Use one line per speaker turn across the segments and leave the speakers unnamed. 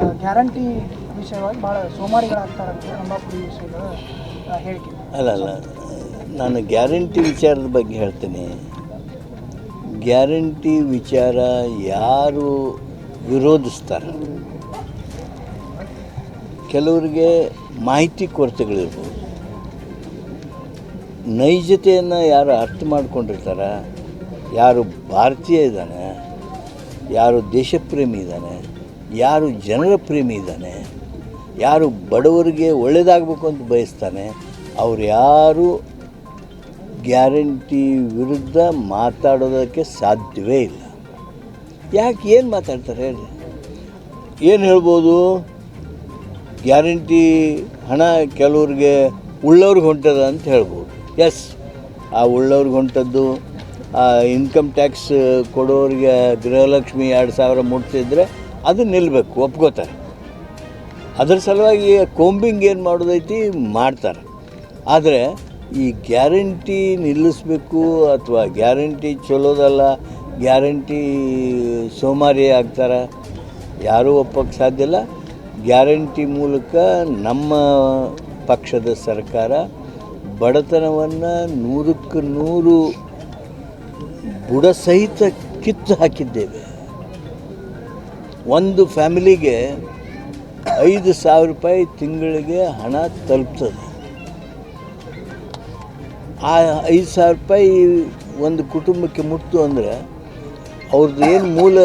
Guarantee ವಿಷಯವಾಗಿ ಭಾಳ ಸೋಮಾರಿಗಳಾಗ್ತಾರಂತೆ ವಿಷಯದ ಹೇಳಿಕೆ
ಅಲ್ಲ ಅಲ್ಲ. ನಾನು ಗ್ಯಾರಂಟಿ ವಿಚಾರದ ಬಗ್ಗೆ ಹೇಳ್ತೀನಿ. ಗ್ಯಾರಂಟಿ ವಿಚಾರ ಯಾರು ವಿರೋಧಿಸ್ತಾರೆ? ಕೆಲವರಿಗೆ ಮಾಹಿತಿ ಕೊರತೆಗಳಿರ್ಬೋದು. ನೈಜತೆಯನ್ನು ಯಾರು ಅರ್ಥ ಮಾಡ್ಕೊಂಡಿರ್ತಾರ? ಯಾರು ಭಾರತೀಯ ಇದ್ದಾನೆ? ಯಾರು ದೇಶಪ್ರೇಮಿ ಇದ್ದಾನೆ? ಯಾರು ಜನರ ಪ್ರೇಮಿ ಇದ್ದಾನೆ, ಯಾರು ಬಡವರಿಗೆ ಒಳ್ಳೆಯದಾಗಬೇಕು ಅಂತ ಬಯಸ್ತಾನೆ, ಅವ್ರು ಯಾರು ಗ್ಯಾರಂಟಿ ವಿರುದ್ಧ ಮಾತಾಡೋದಕ್ಕೆ ಸಾಧ್ಯವೇ ಇಲ್ಲ. ಯಾಕೆ ಏನು ಮಾತಾಡ್ತಾರೆ ಹೇಳಿ. ಏನು ಹೇಳ್ಬೋದು? ಗ್ಯಾರಂಟಿ ಹಣ ಕೆಲವ್ರಿಗೆ ಉಳ್ಳವ್ರಿಗೆ ಹೊಂಟದ ಅಂತ ಹೇಳ್ಬೋದು. ಎಸ್ ಆ ಉಳ್ಳವ್ರಿಗೆ ಹೊಂಟದ್ದು, ಆ ಇನ್ಕಮ್ ಟ್ಯಾಕ್ಸ್ ಕೊಡೋರಿಗೆ ಗೃಹಲಕ್ಷ್ಮಿ ಎರಡು ಸಾವಿರ ಮುಟ್ತಿದ್ರೆ ಅದು ನಿಲ್ಲಬೇಕು ಒಪ್ಕೋತಾರೆ. ಅದ್ರ ಸಲುವಾಗಿ ಕೋಂಬಿಂಗ್ ಏನು ಮಾಡೋದೈತಿ, ಮಾಡ್ತಾರೆ. ಆದರೆ ಈ ಗ್ಯಾರಂಟಿ ನಿಲ್ಲಿಸ್ಬೇಕು ಅಥವಾ ಗ್ಯಾರಂಟಿ ಚಲೋದಲ್ಲ, ಗ್ಯಾರಂಟಿ ಸೋಮಾರಿ ಆಗ್ತಾರೆ, ಯಾರೂ ಒಪ್ಪಕ್ಕೆ ಸಾಧ್ಯ ಇಲ್ಲ. ಗ್ಯಾರಂಟಿ ಮೂಲಕ ನಮ್ಮ ಪಕ್ಷದ ಸರ್ಕಾರ ಬಡತನವನ್ನು ನೂರಕ್ಕೆ ನೂರು ಬುಡ ಸಹಿತ ಕಿತ್ತು ಹಾಕಿದ್ದೇವೆ. ಒಂದು ಫ್ಯಾಮಿಲಿಗೆ ಐದು ಸಾವಿರ ರೂಪಾಯಿ ತಿಂಗಳಿಗೆ ಹಣ ತಲುಪ್ತದೆ. ಆ ಐದು ಸಾವಿರ ರೂಪಾಯಿ ಒಂದು ಕುಟುಂಬಕ್ಕೆ ಮುಟ್ತು ಅಂದರೆ ಅವ್ರದ್ದು ಏನು ಮೂಲ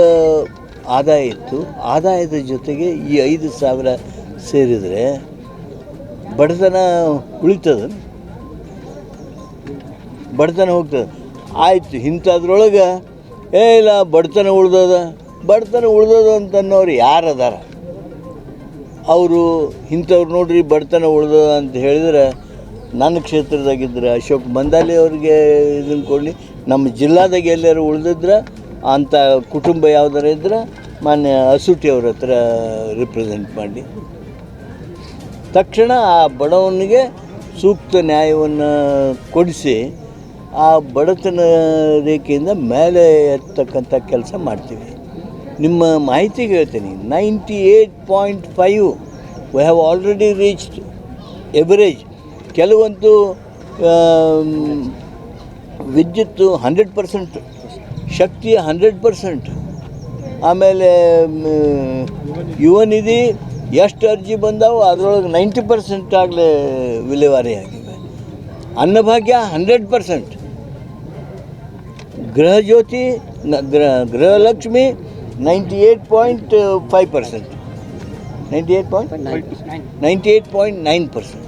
ಆದಾಯ ಇತ್ತು. ಆದಾಯದ ಜೊತೆಗೆ ಈ ಐದು ಸಾವಿರ ಸೇರಿದರೆ ಬಡತನ ಉಳಿತದ. ಬಡತನ ಹೋಗ್ತದೆ. ಆಯಿತು, ಇಂಥದ್ರೊಳಗೆ, ಏ ಇಲ್ಲ, ಬಡತನ ಉಳ್ದದ. ಬಡತನ ಉಳಿದೋದು ಅಂತ ಅನ್ನೋರು ಯಾರು ಅದಾರ ಅವರು ಇಂಥವ್ರು ನೋಡ್ರಿ ಬಡತನ ಉಳ್ದದ ಅಂತ ಹೇಳಿದ್ರೆ ನನ್ನ ಕ್ಷೇತ್ರದಾಗಿದ್ದರೆ ಅಶೋಕ್ ಬಂದಾಲಿ ಅವ್ರಿಗೆ ಇದನ್ನು ಕೊಡಲಿ. ನಮ್ಮ ಜಿಲ್ಲಾದಾಗ ಎಲ್ಲರೂ ಉಳಿದಿದ್ರೆ ಅಂಥ ಕುಟುಂಬ ಯಾವ್ದಾರ ಇದ್ರೆ ಮಾನ್ಯ ಅಸೂಟಿ ಅವ್ರ ಹತ್ರ ರಿಪ್ರೆಸೆಂಟ್ ಮಾಡಿ ತಕ್ಷಣ ಆ ಬಡವನಿಗೆ ಸೂಕ್ತ ನ್ಯಾಯವನ್ನು ಕೊಡಿಸಿ ಆ ಬಡತನ ರೇಖೆಯಿಂದ ಮೇಲೆ ಎತ್ತಕ್ಕಂಥ ಕೆಲಸ ಮಾಡ್ತೀವಿ. ನಿಮ್ಮ ಮಾಹಿತಿಗೆ ಹೇಳ್ತೀನಿ ninety eight point five we have already reached average ಕೆಲವೊಂದು ವಿದ್ಯುತ್ತು hundred percent Shakti hundred percent ಆಮೇಲೆ ಯುವ ನಿಧಿ ಎಷ್ಟು ಅರ್ಜಿ ಬಂದಾವೋ ಅದರೊಳಗೆ ನೈಂಟಿ ಪರ್ಸೆಂಟ್ ಆಗಲೇ ವಿಲೇವಾರಿ ಆಗಿವೆ Annabhagya hundred percent Gruha Jyothi Gruha, Gruhalakshmi ninety eight point five percent ninety eight point ninety eight point nine percent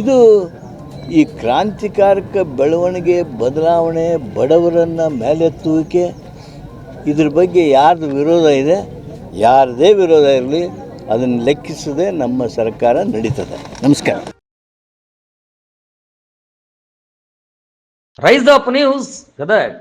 ಇದು ಈ ಕ್ರಾಂತಿಕಾರಕ ಬೆಳವಣಿಗೆ, ಬದಲಾವಣೆ, ಬಡವರನ್ನು ಮೇಲೆತ್ತುವಿಕೆ, ಇದ್ರ ಬಗ್ಗೆ ಯಾರ್ದು ವಿರೋಧ ಇದೆ, ಯಾರದೇ ವಿರೋಧ ಇರಲಿ, ಅದನ್ನು ಲೆಕ್ಕಿಸದೆ ನಮ್ಮ ಸರ್ಕಾರ ನಡೀತದೆ. ನಮಸ್ಕಾರ.
Rise of news Gadag.